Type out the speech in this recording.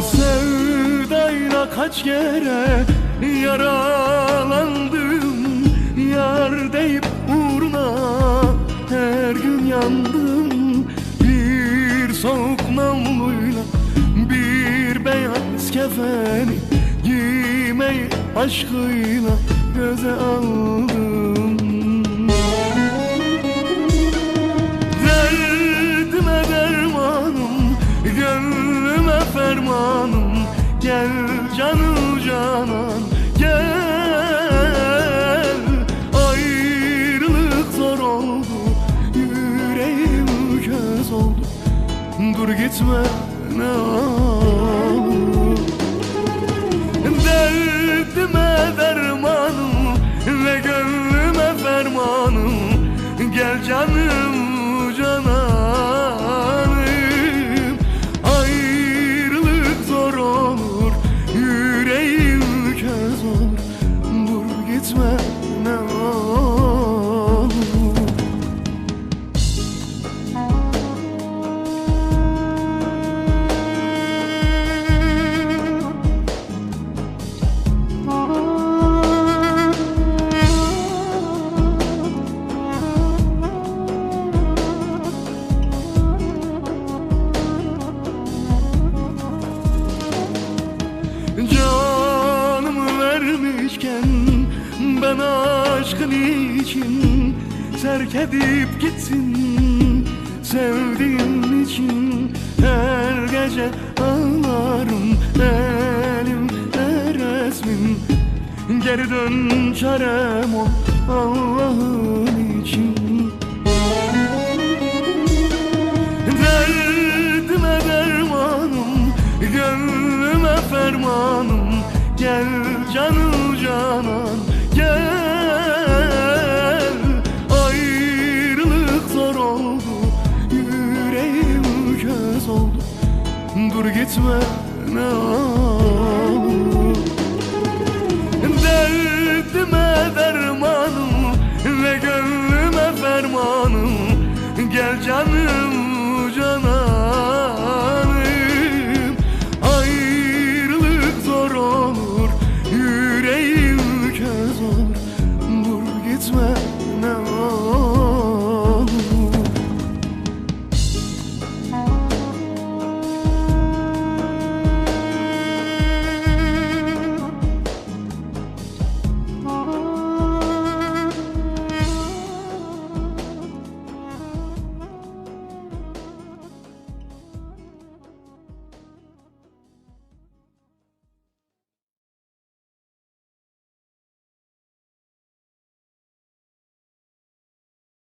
Sevdayla kaç kere yaralandım Yar deyip uğruna her gün yandım. Bir soğuk namluyla bir beyaz kefeni Giymeyi aşkıyla göze aldım Gel canı canan, gel. Ayrılık zor oldu, yüreğim köz oldu. Dur gitme ne olur. Derdime dermanım ve gönlüme fermanım. Gel canım Gitme ne Canımı vermişken ben aşkın için terk edip gitsin Sevdiğim için her gece ağlarım. Elim resmin Geri dön çarem ol Allah'ın için. Derdime dermanım, gönlüme fermanım. Gel canı canan, dur gitme ne olur. Derdime dermanım ve gönlüme fermanım. Gel canım cananım. Ayrılık zor olur yüreğim kez olur. Dur gitme ne olur.